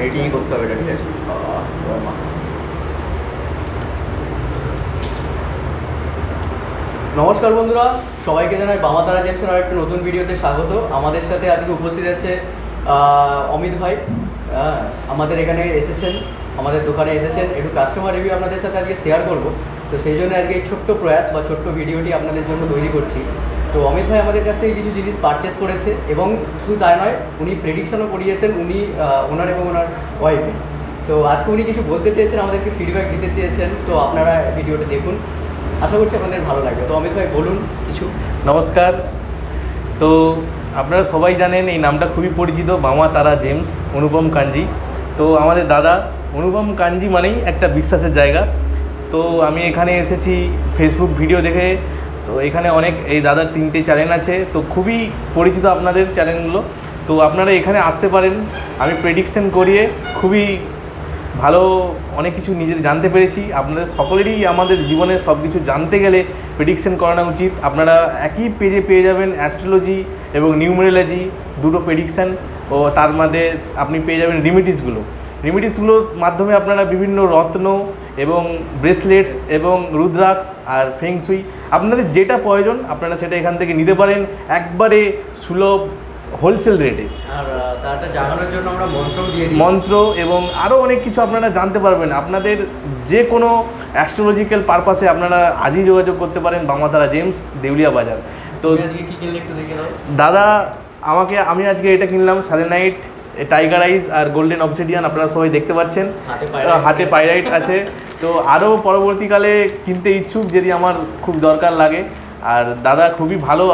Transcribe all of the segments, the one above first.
এডিটিংই করতে হবে এটা ঠিক আছে। নমস্কার বন্ধুরা সবাইকে জানাই বাবা তারা জেমসের আর একটা নতুন ভিডিওতে স্বাগত। আমাদের সাথে আজকে উপস্থিত আছে অমিত ভাই। আহ, আমাদের এখানে এসেছেন আমাদের দোকানে এসেছেন। একটু কাস্টমার রিভিউ আপনাদের সাথে আজকে শেয়ার করব। তো সেই জন্য আজকে এই ছোট্ট প্রয়াস বা ছোট্ট ভিডিওটি আপনাদের জন্য তৈরি করছি। তো অমিত ভাই আমাদের কাছ থেকে কিছু জিনিস পারচেস করেছে এবং শুধু তাই নয়, উনি প্রেডিকশনও করিয়েছেন উনি ওনার এবং ওনার ওয়াইফে তো আজকে উনি কিছু বলতে চেয়েছেন, আমাদেরকে ফিডব্যাক দিতে চেয়েছেন, তো আপনারা ভিডিওটা দেখুন। আশা করছি আপনাদের ভালো লাগবে। তো অমিত ভাই, বলুন কিছু। নমস্কার। তো আপনারা সবাই জানেন, এই নামটা খুবই পরিচিত বামা তারা জেমস, অনুপম কাঞ্জি। তো আমাদের দাদা, অনুপম কাঞ্জি মানেই একটা বিশ্বাসের জায়গা। তো আমি এখানে এসেছি ফেসবুক ভিডিও দেখে তো এখানে অনেক এই দাদার তিনটে চ্যানেল আছে। তো খুবই পরিচিত আপনাদের চ্যানেলগুলো তো আপনারা এখানে আসতে পারেন। আমি প্রেডিকশন করিয়ে খুবই ভালো অনেক কিছু নিজের জানতে পেরেছি। আপনাদের সকলেরই আমাদের জীবনে সব কিছু জানতে গেলে প্রেডিকশন করানো উচিত। আপনারা একই পেজে পেয়ে যাবেন অ্যাস্ট্রোলজি এবং নিউমেরোলজি দুটো প্রেডিকশান ও তার মধ্যে আপনি পেয়ে যাবেন রিমিডিসগুলো রিমিডিসগুলোর মাধ্যমে আপনারা বিভিন্ন রত্ন এবং ব্রেসলেটস এবং রুদ্রাক্স আর ফেংসুই আপনাদের যেটা প্রয়োজন আপনারা সেটা এখান থেকে নিতে পারেন একবারে সুলভ হোলসেল রেটে। মন্ত্র এবং আরও অনেক কিছু আপনারা জানতে পারবেন। আপনাদের যে কোনো অ্যাস্ট্রোলজিক্যাল পারপাসে আপনারা আজই যোগাযোগ করতে পারেন বামাতারা জেমস দেউলিয়া বাজার। তো দাদা আমাকে আমি আজকে এটা কিনলাম স্যালেনাইট টাইগার আইস আর গোল্ডেন অবসিডিয়ান আপনারা সবাই দেখতে পাচ্ছেন। হাতে পাইরাইট আছে। তো আরও পরবর্তীকালে কিনতে ইচ্ছুক যদি আমার খুব দরকার লাগে। আর দাদা খুবই ভালো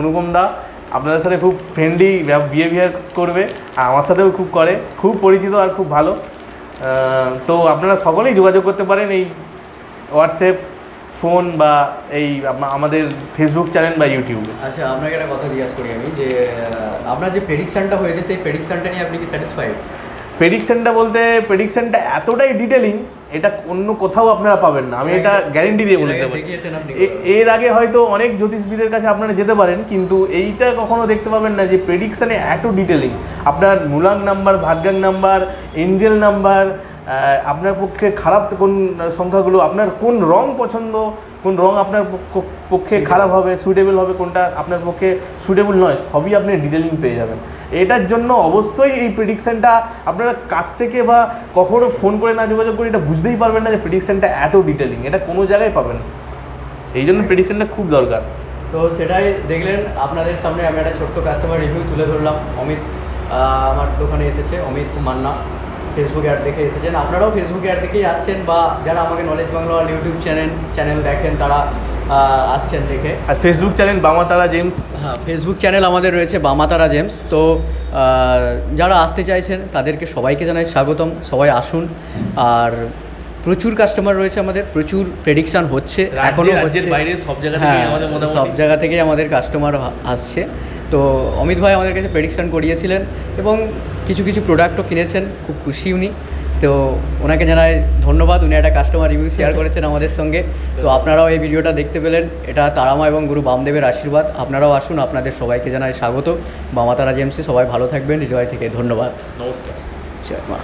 অনুপম দা আপনাদের সাথে খুব ফ্রেন্ডলি বিহেভিয়ার করবে। আর আমার সাথেও খুব করে। খুব পরিচিত আর খুব ভালো। তো আপনারা সকলেই যোগাযোগ করতে পারেন এই হোয়াটসঅ্যাপ ফোন বা এই আমাদের ফেসবুক চ্যানেল বা ইউটিউবে আচ্ছা আপনাকে একটা কথা জিজ্ঞাসা করি আমি যে আপনার যে প্রেডিকশনটা হয়েছে সেই প্রেডিকশনটা নিয়ে আপনি কি স্যাটিসফাইড প্রেডিকশনটা বলতে প্রেডিকশনটা এতটাই ডিটেলিং এটা অন্য কোথাও আপনারা পাবেন না। আমি এটা গ্যারেন্টি দিয়ে বলে দেবো। এর আগে হয়তো অনেক জ্যোতিষবিদের কাছে আপনারা যেতে পারেন কিন্তু এইটা কখনো দেখতে পাবেন না যে প্রেডিকশানে এত ডিটেলিং আপনার মূলাং নাম্বার ভাগ্যাং নাম্বার এঞ্জেল নাম্বার আপনার পক্ষে খারাপ কোন সংখ্যাগুলো আপনার কোন রং পছন্দ কোন রং আপনার পক্ষ- পক্ষে খারাপ হবে সুইটেবল হবে কোনটা আপনার পক্ষে সুইটেবল নয় সবই আপনি ডিটেলিং পেয়ে যাবেন। এটার জন্য অবশ্যই এই প্রেডিকশানটা আপনারা কাছ থেকে বা কখনো ফোন করে না যোগাযোগ করে এটা বুঝতেই পারবেন না যে প্রেডিকশানটা এত ডিটেলিং এটা কোনো জায়গায় পাবেন না। এই জন্য প্রেডিকশনটা খুব দরকার। তো সেটাই দেখলেন আপনাদের সামনে আমি একটা ছোট্ট কাস্টমার রিভিউ তুলে ধরলাম। অমিত আমার দোকানে এসেছে অমিত মান্না। ফেসবুক অ্যাড দেখে এসেছেন। আপনারাও ফেসবুক অ্যাড দেখেই আসছেন বা যারা আমাকে knowledge Bangla YouTube channel channel দেখেন তারা আসছেন দেখে। আর ফেসবুক চ্যানেল বামাতারা জেমস হ্যাঁ ফেসবুক চ্যানেল আমাদের রয়েছে বামাতারা জেমস তো যারা আসতে চাইছেন তাদেরকে সবাইকে জানাই স্বাগতম। সবাই আসুন। আর প্রচুর কাস্টমার রয়েছে আমাদের প্রচুর প্রেডিকশান হচ্ছে এখনও হচ্ছে। বাইরে সব জায়গা থেকেই হ্যাঁ, আমাদের সব জায়গা থেকেই আমাদের কাস্টমার আসছে। তো অমিত ভাই আমাদের কাছে প্রেডিকশান করিয়েছিলেন এবং কিছু কিছু প্রোডাক্টও কিনেছেন খুব খুশি উনি। তো ওনাকে জানাই ধন্যবাদ উনি একটা কাস্টমার রিভিউ শেয়ার করেছেন আমাদের সঙ্গে। তো আপনারাও এই ভিডিওটা দেখতে পেলেন। এটা তারামা এবং গুরু বামদেবের আশীর্বাদ। আপনারাও আসুন আপনাদের সবাইকে জানাই স্বাগত। বামাতারা জেমসে সবাই ভালো থাকবেন। হৃদয় থেকে ধন্যবাদ। নমস্কার। জয় মা।